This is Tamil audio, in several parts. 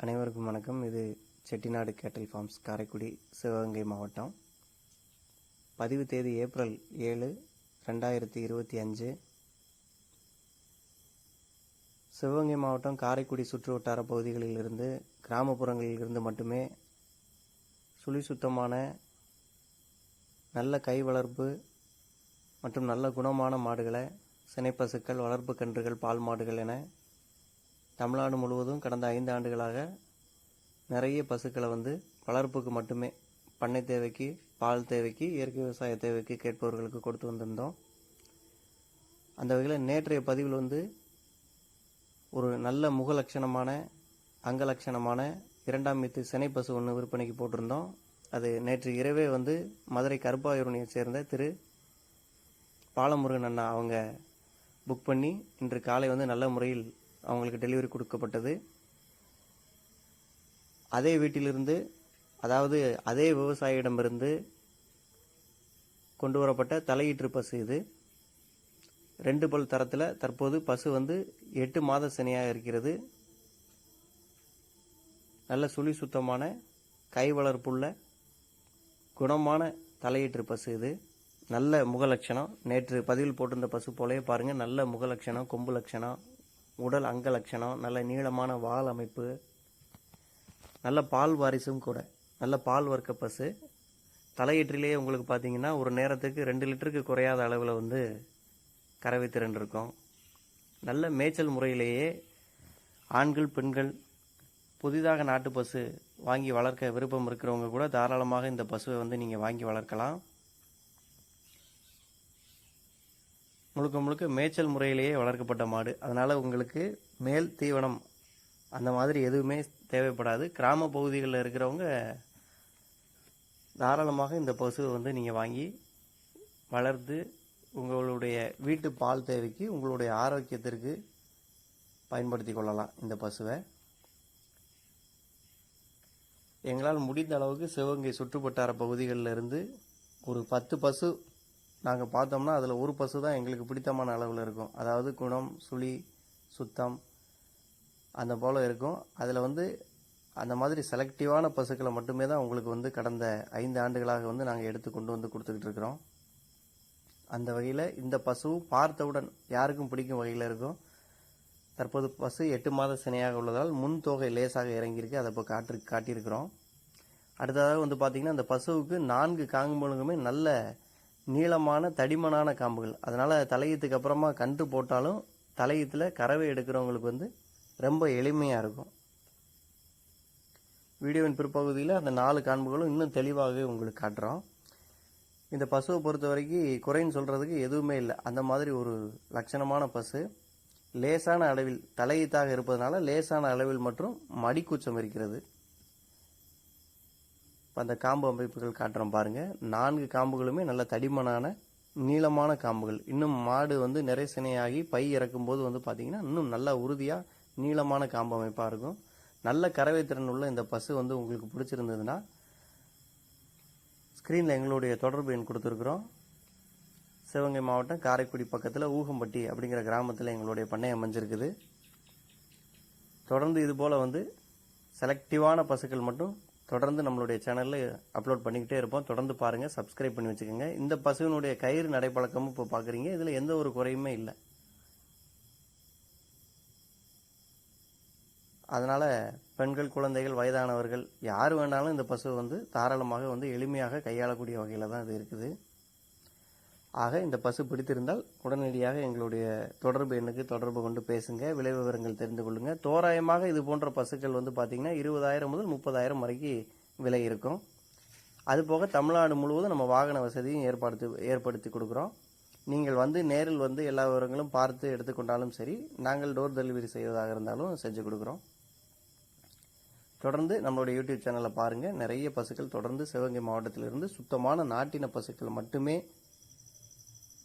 அனைவருக்கும் வணக்கம். இது செட்டிநாடு கேட்டல் ஃபார்ம்ஸ் காரைக்குடி சிவகங்கை மாவட்டம். பதிவு தேதி ஏப்ரல் ஏழு ரெண்டாயிரத்தி இருபத்தி அஞ்சு. சிவகங்கை மாவட்டம் காரைக்குடி சுற்று வட்டார பகுதிகளில் இருந்து கிராமப்புறங்களில் இருந்து மட்டுமே சுழி சுத்தமான நல்ல கை வளர்ப்பு மற்றும் நல்ல குணமான மாடுகளை சினைப்பசுக்கள் வளர்ப்பு கன்றுகள் பால் மாடுகள் என தமிழ்நாடு முழுவதும் கடந்த ஐந்து ஆண்டுகளாக நிறைய பசுக்களை வந்து வளர்ப்புக்கு மட்டுமே பண்ணை தேவைக்கு பால் தேவைக்கு இயற்கை விவசாய தேவைக்கு கேட்பவர்களுக்கு கொடுத்து வந்திருந்தோம். அந்த வகையில் நேற்றைய பதிவில் வந்து ஒரு நல்ல முக அங்கலட்சணமான இரண்டாம் மீத்து சினை பசு ஒன்று விற்பனைக்கு போட்டிருந்தோம். அது நேற்று இரவே வந்து மதுரை கருப்பாயூரணியை சேர்ந்த திரு பாலமுருகன் அண்ணா அவங்க புக் பண்ணி இன்று காலை வந்து நல்ல முறையில் அவங்களுக்கு டெலிவரி கொடுக்கப்பட்டது. அதே வீட்டிலிருந்து அதாவது அதே விவசாயியிடமிருந்து கொண்டு வரப்பட்ட தலையீற்று பசு இது. ரெண்டு பல் தரத்தில் தற்போது பசு வந்து எட்டு மாத சனியாக இருக்கிறது. நல்ல சுழி சுத்தமான கை வளர்ப்புள்ள குணமான தலையீற்று பசு இது. நல்ல முக லட்சணம் நேற்று பதிவில் போட்டிருந்த பசு போலவே பாருங்கள் நல்ல முகலட்சணம் கொம்பு லட்சணம். உடல் அங்க லட்சணம் நல்ல நீளமான வால் அமைப்பு நல்ல பால் வாரிசும் கூட நல்ல பால் வர்க்க பசு. தலையீற்றிலேயே உங்களுக்கு பார்த்தீங்கன்னா ஒரு நேரத்துக்கு ரெண்டு லிட்டருக்கு குறையாத அளவில் வந்து கறவை திறன் இருக்கும். நல்ல மேய்ச்சல் முறையிலேயே ஆண்கள் பெண்கள் புதிதாக நாட்டு பசு வாங்கி வளர்க்க விருப்பம் இருக்கிறவங்க கூட தாராளமாக இந்த பசுவை வந்து நீங்கள் வாங்கி வளர்க்கலாம். முழுக்க முழுக்க மேய்ச்சல் முறையிலேயே வளர்க்கப்பட்ட மாடு. அதனால் உங்களுக்கு மேல் தீவனம் அந்த மாதிரி எதுவுமே தேவைப்படாது. கிராம பகுதிகளில் இருக்கிறவங்க தாராளமாக இந்த பசுவை வந்து நீங்கள் வாங்கி வளர்த்து உங்களுடைய வீட்டு பால் தேவைக்கு உங்களுடைய ஆரோக்கியத்திற்கு பயன்படுத்தி கொள்ளலாம் இந்த பசுவை. எங்களால் முடிந்த அளவுக்கு சிவகங்கை சுற்றுவட்டார பகுதிகளில் இருந்து ஒரு பத்து பசு நாங்கள் பார்த்தோம்னா அதில் ஒரு பசு தான் எங்களுக்கு பிடித்தமான அளவில் இருக்கும். அதாவது குணம் சுழி சுத்தம் அந்த போல் இருக்கும். அதில் வந்து அந்த மாதிரி செலக்டிவான பசுக்களை மட்டுமே தான் உங்களுக்கு வந்து கடந்த ஐந்து ஆண்டுகளாக வந்து நாங்கள் எடுத்து கொண்டு வந்து கொடுத்துக்கிட்டு இருக்கிறோம். அந்த வகையில் இந்த பசுவும் பார்த்தவுடன் யாருக்கும் பிடிக்கும் வகையில் இருக்கும். தற்போது பசு எட்டு மாத சினையாக உள்ளதால் முன் தொகை லேசாக இறங்கியிருக்கு. அதை இப்போ காட்டு காட்டியிருக்கிறோம். அடுத்ததாக வந்து பார்த்திங்கன்னா அந்த பசுவுக்கு நான்கு காங்குமலுக்குமே நல்ல நீளமான தடிமனான காம்புகள். அதனால் தலையீத்துக்கு அப்புறமா கன்று போட்டாலும் தலையீத்தில் கறவை எடுக்கிறவங்களுக்கு வந்து ரொம்ப எளிமையாக இருக்கும். வீடியோவின் பிற்பகுதியில் அந்த நாலு காண்புகளும் இன்னும் தெளிவாகவே உங்களுக்கு காட்டுறோம். இந்த பசுவை பொறுத்த வரைக்கும் குறைன்னு சொல்கிறதுக்கு எதுவுமே இல்லை. அந்த மாதிரி ஒரு லட்சணமான பசு. லேசான அளவில் தலையீத்தாக இருப்பதனால லேசான அளவில் மற்றும் மடிக்கூச்சம் இருக்கிறது. அந்த காம்பு அமைப்புகள் காட்டுறோம் பாருங்கள் நான்கு காம்புகளுமே நல்ல தடிமனான நீளமான காம்புகள். இன்னும் மாடு வந்து நிறை சினையாகி பை இறக்கும்போது வந்து பார்த்திங்கன்னா இன்னும் நல்லா உறுதியாக நீளமான காம்பு அமைப்பாக இருக்கும். நல்ல கறவை திறன் உள்ள இந்த பசு வந்து உங்களுக்கு பிடிச்சிருந்ததுன்னா ஸ்க்ரீனில் எங்களுடைய தொடர்பு எண் கொடுத்துருக்குறோம். சிவகங்கை மாவட்டம் காரைக்குடி பக்கத்தில் ஊகம்பட்டி அப்படிங்கிற கிராமத்தில் எங்களுடைய பண்ணை அமைஞ்சிருக்குது. தொடர்ந்து இது போல் வந்து செலக்டிவான பசுக்கள் மட்டும் தொடர்ந்து நம்மளுடைய சேனலில் அப்லோட் பண்ணிக்கிட்டே இருப்போம். தொடர்ந்து பாருங்கள் சப்ஸ்கிரைப் பண்ணி வச்சுக்கோங்க. இந்த பசுவினுடைய கயிறு நடைப்பழக்கமும் இப்போ பார்க்குறீங்க. இதில் எந்த ஒரு குறையுமே இல்லை. அதனால் பெண்கள் குழந்தைகள் வயதானவர்கள் யார் வேணாலும் இந்த பசு வந்து தாராளமாக வந்து எளிமையாக கையாளக்கூடிய வகையில் தான் இது இருக்குது. ஆக இந்த பசு பிடித்திருந்தால் உடனடியாக எங்களுடைய தொடர்பு எண்ணுக்கு தொடர்பு கொண்டு பேசுங்க. விலை விவரங்கள் தெரிந்து கொள்ளுங்கள் தோராயமாக இது போன்ற பசுக்கள் வந்து பார்த்தீங்கன்னா இருபதாயிரம் முதல் முப்பதாயிரம் வரைக்கும் விலை இருக்கும். அதுபோக தமிழ்நாடு முழுவதும் நம்ம வாகன வசதியும் ஏற்படுத்தி ஏற்படுத்தி கொடுக்குறோம். நீங்கள் வந்து நேரில் வந்து எல்லா விவரங்களும் பார்த்து எடுத்துக்கொண்டாலும் சரி நாங்கள் டோர் டெலிவரி செய்வதாக இருந்தாலும் செஞ்சு கொடுக்குறோம். தொடர்ந்து நம்மளுடைய யூடியூப் சேனலை பாருங்கள் நிறைய பசுக்கள் தொடர்ந்து சிவகங்கை மாவட்டத்திலிருந்து சுத்தமான நாட்டின பசுக்கள் மட்டுமே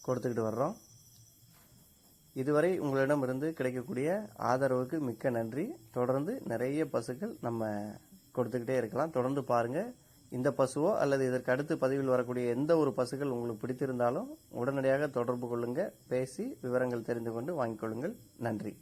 கொடுத்துக்கிட்டு வர்றோம். இதுவரை உங்களிடமிருந்து கிடைக்கக்கூடிய ஆதரவுக்கு மிக்க நன்றி. தொடர்ந்து நிறைய பசுக்கள் நம்ம கொடுத்துக்கிட்டே இருக்கலாம். தொடர்ந்து பாருங்கள் இந்த பசுவோ அல்லது இதற்கு அடுத்து பதிவில் வரக்கூடிய எந்த ஒரு பசுக்கள் உங்களுக்கு பிடித்திருந்தாலும் உடனடியாக தொடர்பு கொள்ளுங்கள் பேசி விவரங்கள் தெரிந்து கொண்டு வாங்கிக்கொள்ளுங்கள் நன்றி.